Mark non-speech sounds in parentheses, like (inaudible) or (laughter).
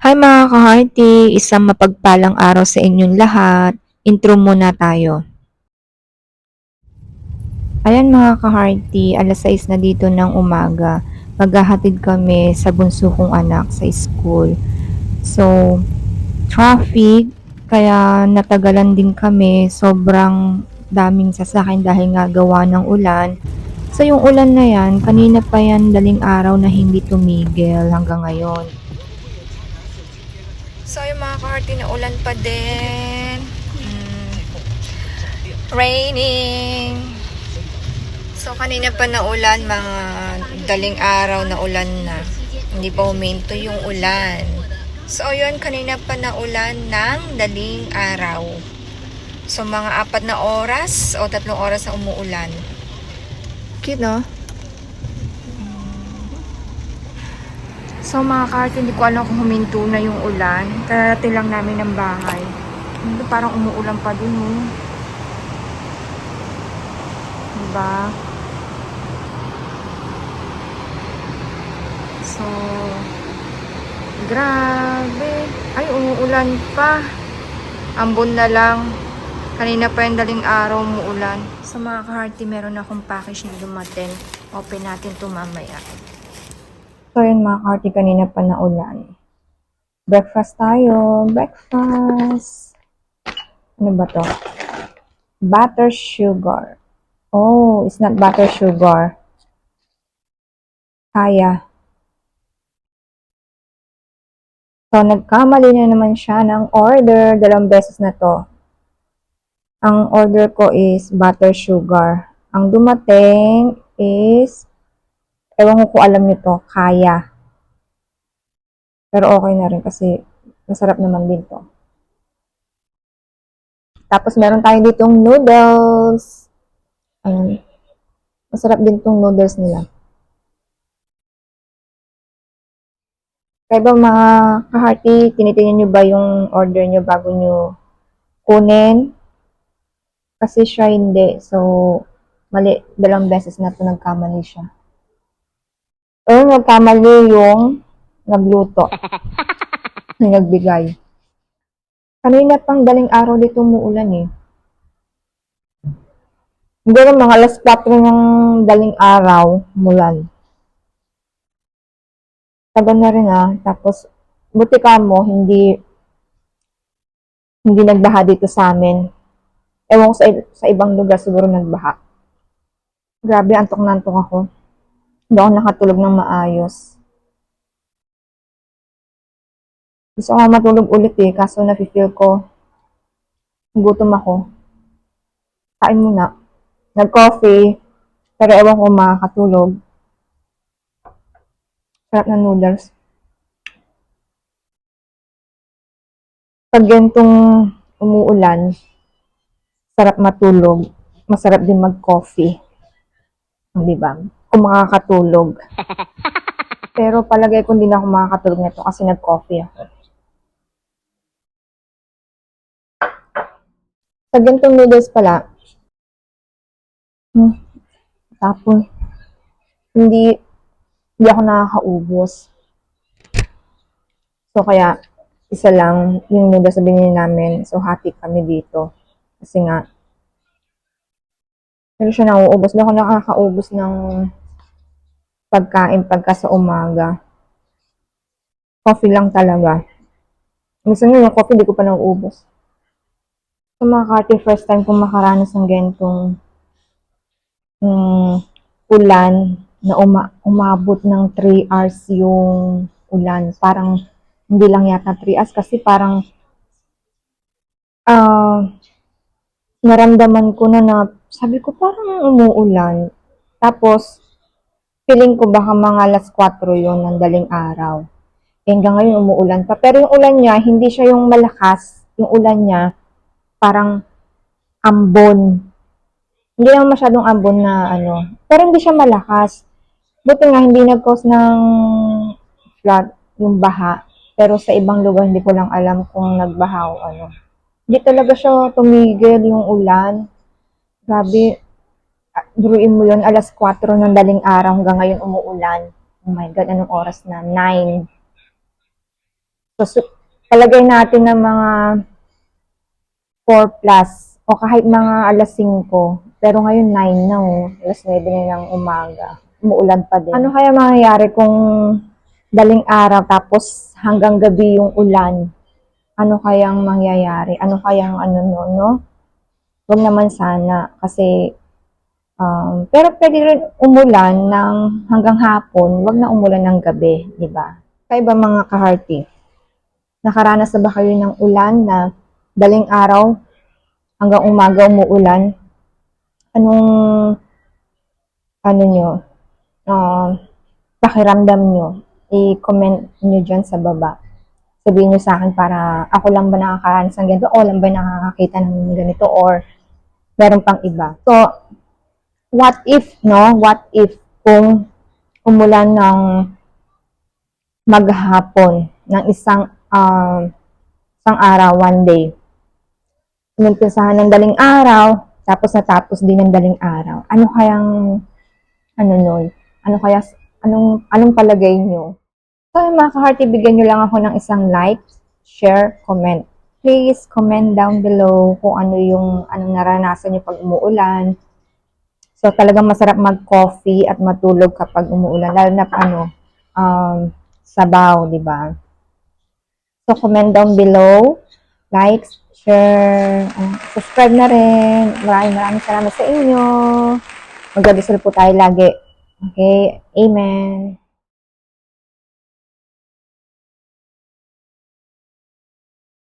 Hi mga ka-hearty! Isang mapagpalang araw sa inyong lahat. Intro muna tayo. Ayan mga ka-hearty, alas 6 na dito ng umaga. Maghahatid kami sa bunso kong anak sa school. So, traffic, kaya natagalan din kami. Sobrang daming sasakyan dahil nga gawa ng ulan. So, yung ulan na yan, kanina pa yan daling araw na hindi tumigil hanggang ngayon. So, yung mga kaharte na ulan pa din. Mm. Raining. So, kanina pa na ulan, mga daling araw na ulan na. Hindi pa huminto yung ulan. So, yun, kanina pa na ulan ng daling araw. So, mga apat na oras o tatlong oras na umuulan. Cute, no? So mga kahit hindi ko alam kung huminto na yung ulan. Kararating lang namin ng bahay. Hindi, parang umuulan pa din eh. Diba? So, grabe. Ay, umuulan pa. Ambon na lang. Kanina pa yung daling araw umuulan. So mga kaharty, meron akong package na dumating. Open natin to mamaya. So, yun mga karti, kanina pa na ulan. Breakfast tayo. Breakfast. Ano ba to? Butter sugar. Oh, it's not butter sugar. Kaya. So, nagkamali na naman siya ng order. Dalawang beses na to. Ang order ko is butter sugar. Ang dumating is Ewan ko kung alam nyo to, kaya. Pero okay na rin kasi masarap naman din to. Tapos meron tayo ditong noodles. Ayun. Masarap din tong noodles nila. Kaya ba mga kaharty, tinitingnan nyo ba yung order nyo bago nyo kunin? Kasi siya hindi. So, mali, dalawang beses na to nagkamali siya. O nagkamali yung nagluto. (laughs) nagbigay. Kanina pang daling araw dito umuulan eh. Hindi rin mga alas 4 ng daling araw, mulan. Tagal na rin ah. Tapos, buti ka mo, hindi hindi nagbaha dito sa amin. Ewan ko sa, sa ibang lugar siguro nagbaha. Grabe, antok na antok ako. Hindi ako nakatulog ng maayos. Gusto ko matulog ulit eh, kaso nafe-feel ko gutom ako. Kain muna. Nag-coffee, pero ewan ko makakatulog. Sarap na noodles. Pag gantong umuulan, sarap matulog. Masarap din mag-coffee. Di ba? Kung makakatulog. (laughs) Pero palagay ko hindi na ako makakatulog nito kasi nag-coffee ako. Sa gantong noodles pala, hmm, tapos, hindi, hindi ako nakakaubos. So, kaya, isa lang yung noodles na binili namin. So, hati kami dito. Kasi nga, pero siya nauubos. Hindi ako nakakaubos ng pagkain pagka sa umaga. Coffee lang talaga. Nyo yung coffee, di ko pa nauubos. Sa mga kati, first time kong makaranas ng gantong um, ulan na uma umabot ng 3 hours yung ulan. Parang hindi lang yata 3 hours kasi parang ah naramdaman ko na na sabi ko parang umuulan. Tapos feeling ko baka mga alas 4 yon ng daling araw. Hanggang ngayon umuulan pa. Pero yung ulan niya, hindi siya yung malakas. Yung ulan niya, parang ambon. Hindi naman masyadong ambon na ano. Pero hindi siya malakas. Buti nga hindi nag-cause ng flood, yung baha. Pero sa ibang lugar, hindi ko lang alam kung nagbaha o ano. Hindi talaga siya tumigil yung ulan. Grabe. Duruin mo yun, alas 4 ng daling araw hanggang ngayon umuulan. Oh my God, anong oras na? 9. So, su- palagay natin ng mga 4 plus o kahit mga alas 5. Pero ngayon 9 na oh. Alas 9 na ng umaga. Umuulan pa din. Ano kaya mangyayari kung daling araw tapos hanggang gabi yung ulan? Ano kayang mangyayari? Ano kayang ano no, no? Huwag naman sana kasi um, pero pwede rin umulan ng hanggang hapon, wag na umulan ng gabi, di ba? Kaya ba mga kaharti? Nakaranas na ba kayo ng ulan na daling araw hanggang umaga umuulan? Anong ano nyo? ah, pakiramdam nyo? I-comment nyo dyan sa baba. Sabihin nyo sa akin para ako lang ba nakakaranas ng ganito o lang ba nakakakita ng ganito or meron pang iba. So, what if, no? What if kung umulan ng maghapon ng isang um, isang araw, one day. Umumpisahan ng daling araw, tapos natapos din ng daling araw. Ano kayang, ano nun? Ano kaya, anong, anong palagay nyo? So, mga kaharti, bigyan nyo lang ako ng isang like, share, comment. Please comment down below kung ano yung anong naranasan nyo pag umuulan. So, talagang masarap mag-coffee at matulog kapag umuulan. Lalo na ano, um, sabaw, di ba? So, comment down below. Like, share, uh, subscribe na rin. Maraming maraming salamat sa inyo. Magdadasal po tayo lagi. Okay? Amen.